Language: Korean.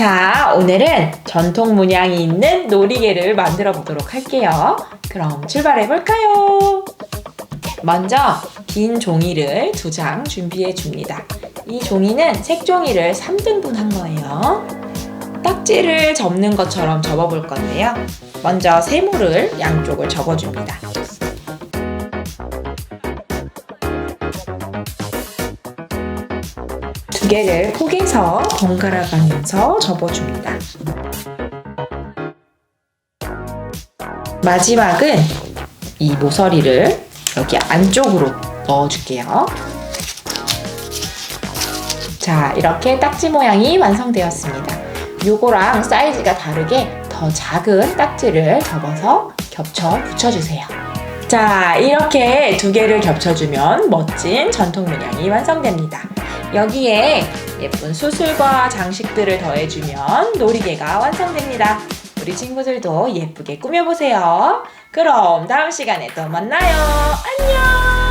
자, 오늘은 전통 문양이 있는 놀이개를 만들어 보도록 할게요. 그럼 출발해 볼까요? 먼저 빈 종이를 두 장 준비해 줍니다. 이 종이는 색종이를 3등분 한 거예요. 딱지를 접는 것처럼 접어 볼 건데요. 먼저 세모를 양쪽을 접어 줍니다. 두 개를 포개서 번갈아 가면서 접어줍니다. 마지막은 이 모서리를 여기 안쪽으로 넣어줄게요. 자, 이렇게 딱지 모양이 완성되었습니다. 요거랑 사이즈가 다르게 더 작은 딱지를 접어서 겹쳐 붙여주세요. 자, 이렇게 두 개를 겹쳐주면 멋진 전통 문양이 완성됩니다. 여기에 예쁜 수술과 장식들을 더해주면 놀이개가 완성됩니다. 우리 친구들도 예쁘게 꾸며보세요. 그럼 다음 시간에 또 만나요. 안녕!